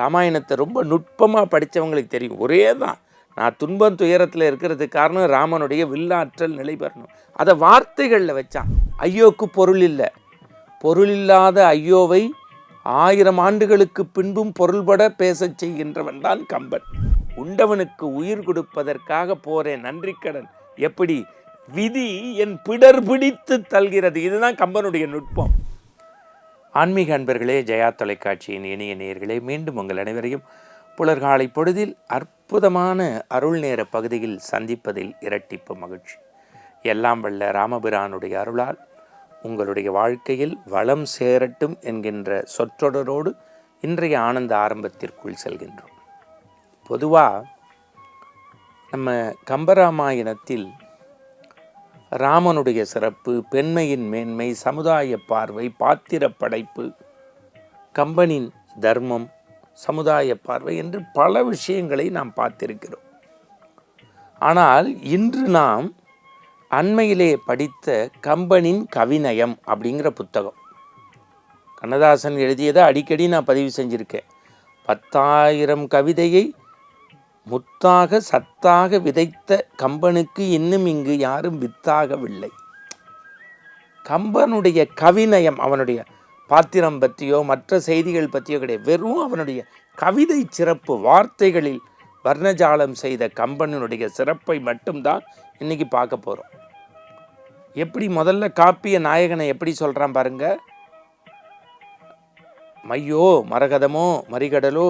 ராமாயணத்தை ரொம்ப நுட்பமாக படித்தவங்களுக்கு தெரியும். ஒரே தான். நான் துன்பம் துயரத்தில் இருக்கிறதுக்கு காரணம் ராமனுடைய வில்லாற்றல் நிலை பெறணும் அதை வார்த்தைகளில் வச்சான். ஐயோக்கு பொருள் இல்லை. பொருள் இல்லாத ஐயோவை ஆயிரம் ஆண்டுகளுக்கு பின்பும் பொருள்பட பேசச் செய்கின்றவன் தான் கம்பன். உண்டவனுக்கு உயிர் கொடுப்பதற்காக போறேன் நன்றிக்கடன் எப்படி? விதி என் பிடர் பிடித்து தல்கிறது இதுதான் கம்பனுடைய நுட்பம். ஆன்மீக அன்பர்களே ஜெயா தொலைக்காட்சியின் இனிய நேயர்களே மீண்டும் உங்கள் அனைவரையும் புலர்காலை பொழுதில் அற்புதமான அருள் நேர பகுதியில் சந்திப்பதில் இரட்டிப்பு மகிழ்ச்சி. எல்லாம் வல்ல ராமபிரானுடைய அருளால் உங்களுடைய வாழ்க்கையில் வளம் சேரட்டும் என்கின்ற சொற்றொடரோடு இன்றைய ஆனந்த ஆரம்பத்திற்குள் செல்கின்றோம். பொதுவாக நம்ம கம்பராமாயணத்தில் ராமனுடைய சிறப்பு பெண்மையின் மேன்மை சமுதாய பார்வை பாத்திர படைப்பு கம்பனின் தர்மம் சமுதாய பார்வை என்று பல விஷயங்களை நாம் பார்த்திருக்கிறோம். ஆனால் இன்று நாம் அண்மையிலே படித்த கம்பனின் கவிநயம் அப்படிங்கிற புத்தகம். கண்ணதாசன் எழுதியதை அடிக்கடி நான் பதிவு செஞ்சுருக்கேன். பத்தாயிரம் கவிதையை முத்தாக சத்தாக விதைத்த கம்பனுக்கு இன்னும் இங்கு யாரும் வித்தாகவில்லை. கம்பனுடைய கவிநயம் அவனுடைய பாத்திரம் பற்றியோ மற்ற செய்திகள் பற்றியோ கிடையாது. வெறும் அவனுடைய கவிதை சிறப்பு வார்த்தைகளில் வர்ணஜாலம் செய்த கம்பனுடைய சிறப்பை மட்டும்தான் இன்னைக்கு பார்க்க போகிறோம் எப்படி முதல்ல காப்பிய நாயகனை எப்படி சொல்கிறான் பாருங்க? மையோ மரகதமோ மறிகடலோ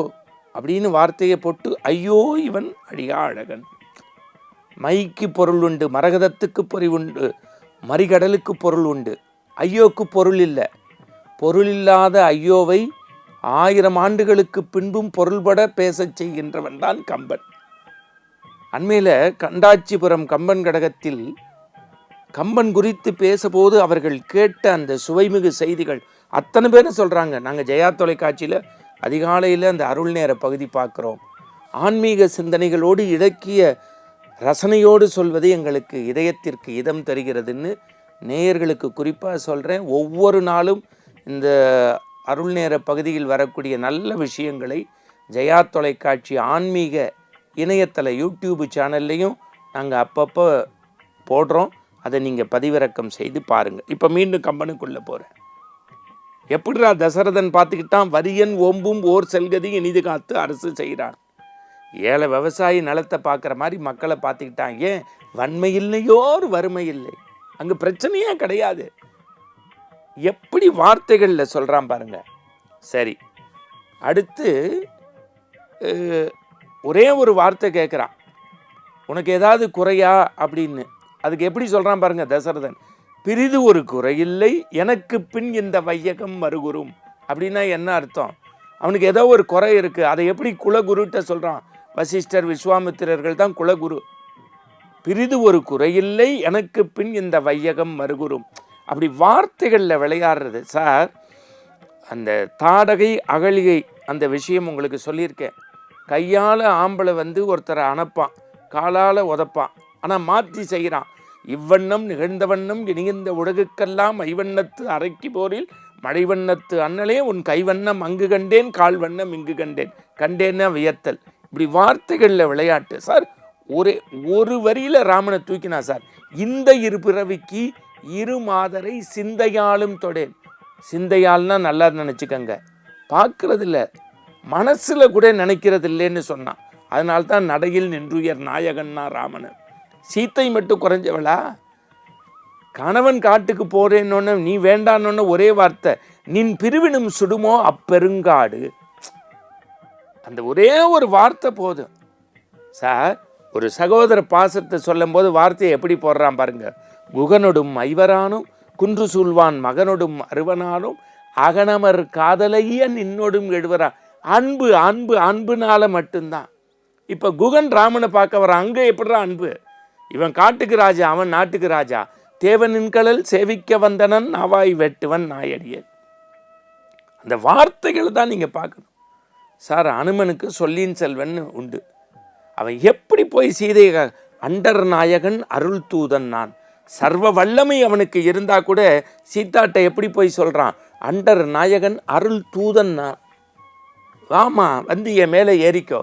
அப்படின்னு வார்த்தையை போட்டு ஐயோ இவன் அழியா அழகன் மைக்கு பொருள் உண்டு மரகதத்துக்கு பொறி உண்டு மறிகடலுக்கு பொருள் உண்டு. ஐயோக்கு பொருள் இல்லை. பொருள் இல்லாத ஐயோவை ஆயிரம் ஆண்டுகளுக்கு பின்பும் பொருள்பட பேசச் செய்கின்றவன் தான் கம்பன். அண்மையில் கண்டாச்சிபுரம் கம்பன் கடகத்தில் கம்பன் குறித்து பேசபோது அவர்கள் கேட்ட அந்த சுவைமிகு செய்திகள் அத்தனை பேரும் சொல்கிறாங்க நாங்கள் ஜெயா தொலைக்காட்சியில் அதிகாலையில் அந்த அருள் நேர பகுதி பார்க்குறோம். ஆன்மீக சிந்தனைகளோடு இலக்கிய ரசனையோடு சொல்வது எங்களுக்கு இதயத்திற்கு இதம் தருகிறதுன்னு நேயர்களுக்கு குறிப்பாக சொல்கிறேன் ஒவ்வொரு நாளும் இந்த அருள் நேர பகுதியில் வரக்கூடிய நல்ல விஷயங்களை ஜெயா தொலைக்காட்சி ஆன்மீக இணையதள யூடியூப் சேனல்லையும் நாங்கள் அப்பப்போ போடுறோம். அதை நீங்கள் பதிவிறக்கம் செய்து பாருங்கள் இப்போ மீண்டும் கம்பனுக்குள்ளே போகிறேன் எப்படிடா தசரதன் பார்த்துக்கிட்டான்? வரியன் ஓம்பும் ஓர் செல்கதி இனிது காத்து அரசு செய்கிறான். ஏழை விவசாயி நிலத்தை பார்க்குற மாதிரி மக்களை பார்த்துக்கிட்டான். ஏன்? வன்மை இல்லையோ ஒரு வறுமை இல்லை அங்கே பிரச்சனையே கிடையாது. எப்படி வார்த்தைகளில் சொல்கிறான் பாருங்க. சரி அடுத்து ஒரே ஒரு வார்த்தை கேட்குறான் உனக்கு ஏதாவது குறையா அப்படின்னு. அதுக்கு எப்படி சொல்கிறான் பாருங்க தசரதன். பிரிது ஒரு குறையில்லை எனக்கு பின் இந்த வையகம் மறுகுரும் அப்படின்னா என்ன அர்த்தம்? அவனுக்கு ஏதோ ஒரு குறை இருக்குது அதை எப்படி குலகுருட்ட சொல்கிறான் வசிஷ்டர் விஸ்வாமித்திரர்கள் தான் குலகுரு. பிரிது ஒரு குறையில்லை எனக்கு பின் இந்த வையகம் மறுகுரும் அப்படி வார்த்தைகளில் விளையாடுறது. சார் அந்த தாடகை அகழிகை அந்த விஷயம் உங்களுக்கு சொல்லியிருக்கேன். கையால் ஆம்பளை வந்து ஒருத்தரை அனுப்பான் காலால் உதப்பான். ஆனால் மாற்றி செய்கிறான் இவ்வண்ணம் நிகழ்ந்த வண்ணம் இனிந்த உலகுக்கெல்லாம் ஐவண்ணத்து அரைக்கி போரில் மழைவண்ணத்து அண்ணலே உன் கைவண்ணம் அங்கு கண்டேன் கால் வண்ணம் இங்கு கண்டேன். கண்டேன்னா வியத்தல். இப்படி வார்த்தைகளில் விளையாட்டு. சார் ஒரே ஒரு வரியில் ராமனை தூக்கினா சார் இந்த இரு பிறவிக்கு இரு மாதரை சிந்தையாலும் தொடேன். சிந்தையால்னா நல்லா நினச்சிக்கங்க. பார்க்குறதில்ல. மனசில் கூட நினைக்கிறது இல்லைன்னு சொன்னான். அதனால்தான் நடையில் நின்றுயர் நாயகன்னா ராமனை. சீத்தை மட்டும் குறைஞ்சவளா? கணவன் காட்டுக்கு போறேன்னொன்னு நீ வேண்டான்னு ஒரே வார்த்தை நின் பிரிவினும் சுடுமோ அப்பெருங்காடு? அந்த ஒரே ஒரு வார்த்தை போதும். சார் ஒரு சகோதர பாசத்தை சொல்லும்போது வார்த்தையை எப்படி போடுறான் பாருங்க. குகனொடும் ஐவரானும் குன்று சூழ்வான் மகனொடும் அருவனானும் அகனமர் காதலைய நின்னோடும் எழுவரான் அன்பு அன்பு அன்புனால மட்டும்தான். இப்போ குகன் ராமனை பார்க்க வரான் அங்கே எப்படிறா அன்பு? இவன் காட்டுக்கு ராஜா அவன் நாட்டுக்கு ராஜா. தேவனின் கடல் சேவிக்க வந்தனன் நாவாய் வெட்டுவன் நாயடியன் அந்த வார்த்தைகளை தான் நீங்கள் பார்க்கணும். சார் அனுமனுக்கு சொல்லின் செல்வன் உண்டு. அவன் எப்படி போய் சீதையை அண்டர் நாயகன் அருள் தூதன் நான்? சர்வ வல்லமை அவனுக்கு இருந்தால் கூட சீதாட்ட எப்படி போய் சொல்கிறான் அண்டர் நாயகன் அருள் தூதன் நான். வாமா வந்து என் மேலே ஏறிக்கோ.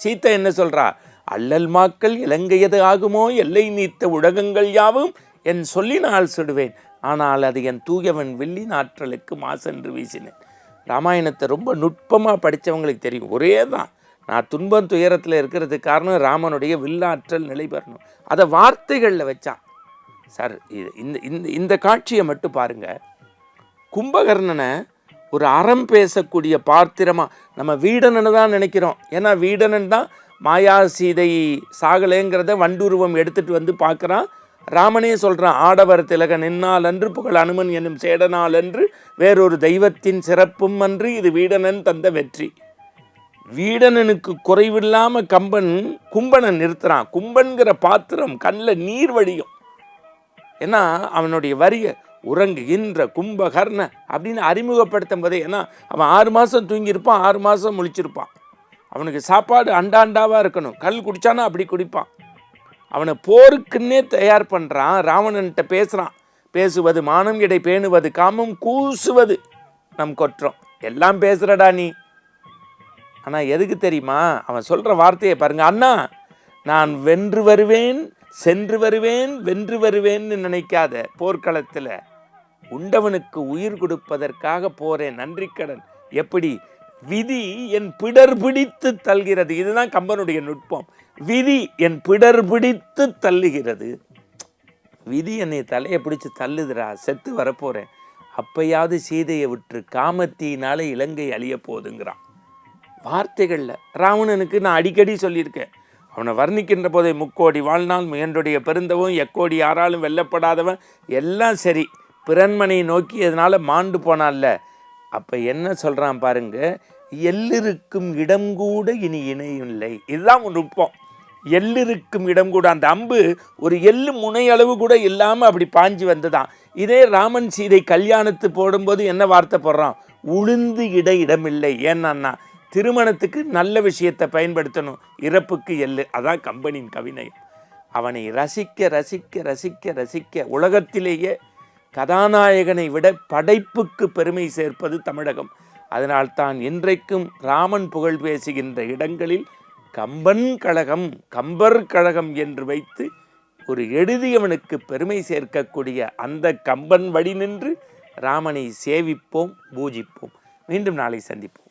சீத்தை என்ன சொல்கிறா அல்லல் மாக்கள் இலங்கையது ஆகுமோ? எல்லை நீத்த உலகங்கள் யாவும்? என் சொல்லினால் சுடுவேன். ஆனால் அது என் தூயவன் வெள்ளி நாற்றலுக்கு மாசென்று வீசினேன். ராமாயணத்தை ரொம்ப நுட்பமாக படித்தவங்களுக்கு தெரியும். ஒரே தான். நான் துன்பம் துயரத்தில் இருக்கிறதுக்கு காரணம் ராமனுடைய வில்லாற்றல் நிலை பெறணும். அதை வார்த்தைகளில் வச்சான் சார் இது இந்த இந்த இந்த காட்சியை மட்டும் பாருங்கள் கும்பகர்ணனை ஒரு அறம் பேசக்கூடிய பாத்திரமாக நம்ம வீடனன்னு தான் நினைக்கிறோம். ஏன்னா வீடனன் தான் மாயா சீதை சாகலேங்கிறத வண்டுருவம் எடுத்துட்டு வந்து பார்க்குறான். ராமனே சொல்கிறான் ஆடவர் திலக நின்னால் அன்று புகழ் அனுமன் என்னும் சேடனால் என்று வேறொரு தெய்வத்தின் சிறப்பும் அன்று இது வீடனன் தந்த வெற்றி. வீடனனுக்கு குறைவில்லாமல் கம்பன் கும்பனை நிறுத்துறான். கும்பன்கிற பாத்திரம் கண்ணில் நீர் வழியும் ஏன்னா அவனுடைய வரிய உறங்குகின்ற கும்பகர்ண அப்படின்னு அறிமுகப்படுத்தும் போதே ஏன்னா அவன் ஆறு மாதம் தூங்கியிருப்பான் ஆறு மாதம் முழிச்சிருப்பான். அவனுக்கு சாப்பாடு அண்டாண்டாவாக இருக்கணும். கல் குடித்தானா அப்படி குடிப்பான். அவனை போருக்குன்னே தயார் பண்ணுறான் ராவணன்கிட்ட பேசுகிறான் பேசுவது மானம் இடை பேணுவது காமம் கூசுவது நம் கொற்றம். எல்லாம் பேசுகிறடா நீ. ஆனால் எதுக்கு தெரியுமா? அவன் சொல்கிற வார்த்தையை பாருங்க. அண்ணா நான் வென்று வருவேன் சென்று வருவேன் வென்று வருவேன்னு நினைக்காத போர்க்களத்தில். உண்டவனுக்கு உயிர் கொடுப்பதற்காக போறேன். நன்றிக்கடன். எப்படி? விதி என் பிடர் பிடித்து தள்ளுகிறது. இதுதான் கம்பனுடைய நுட்பம். விதி என் பிடர் பிடித்து தள்ளுகிறது. விதி என்னை தலையை பிடிச்சி தள்ளுதுடா செத்து வரப்போகிறேன் அப்பயாவது சீதையை விட்டு காமத்தினால இலங்கை அழிய போகுதுங்கிறான். வார்த்தைகளில் ராவணனுக்கு நான் அடிக்கடி சொல்லியிருக்கேன். அவனை வர்ணிக்கின்ற போதே முக்கோடி வாழ்நாள் முயன்றுடைய பெருந்தவன் எக்கோடி யாராலும் வெல்லப்படாதவன் எல்லாம் சரி. பிறன்மனை நோக்கியதுனால மாண்டு போனான்ல. அப்போ என்ன சொல்கிறான் பாருங்க எல்லிருக்கும் இடம் கூட இனி இணையில்லை இதுதான் ஒரு நுட்பம். எல்லிருக்கும் இடம் கூட அந்த அம்பு ஒரு எள்ளு முனையளவு கூட இல்லாமல் அப்படி பாஞ்சு வந்ததான் இதே ராமன் சீதை கல்யாணத்து போடும்போது என்ன வார்த்தை போடுறான்? உளுந்து இட இடமில்லை. ஏன்னா திருமணத்துக்கு நல்ல விஷயத்தை பயன்படுத்தணும். இறப்புக்கு எள்ளு. அதான் கம்பெனியின் கவிநயம். அவனை ரசிக்க ரசிக்க ரசிக்க ரசிக்க உலகத்திலேயே கதாநாயகனை விட படைப்புக்கு பெருமை சேர்ப்பது தமிழகம். அதனால்தான் இன்றைக்கும் ராமன் புகழ் பேசுகின்ற இடங்களில் கம்பன் கழகம் கம்பர் கழகம் என்று வைத்து ஒரு எழுதியவனுக்கு பெருமை சேர்க்கக்கூடிய அந்த கம்பன் வழி நின்று ராமனை சேவிப்போம் பூஜிப்போம். மீண்டும் நாளை சந்திப்போம்.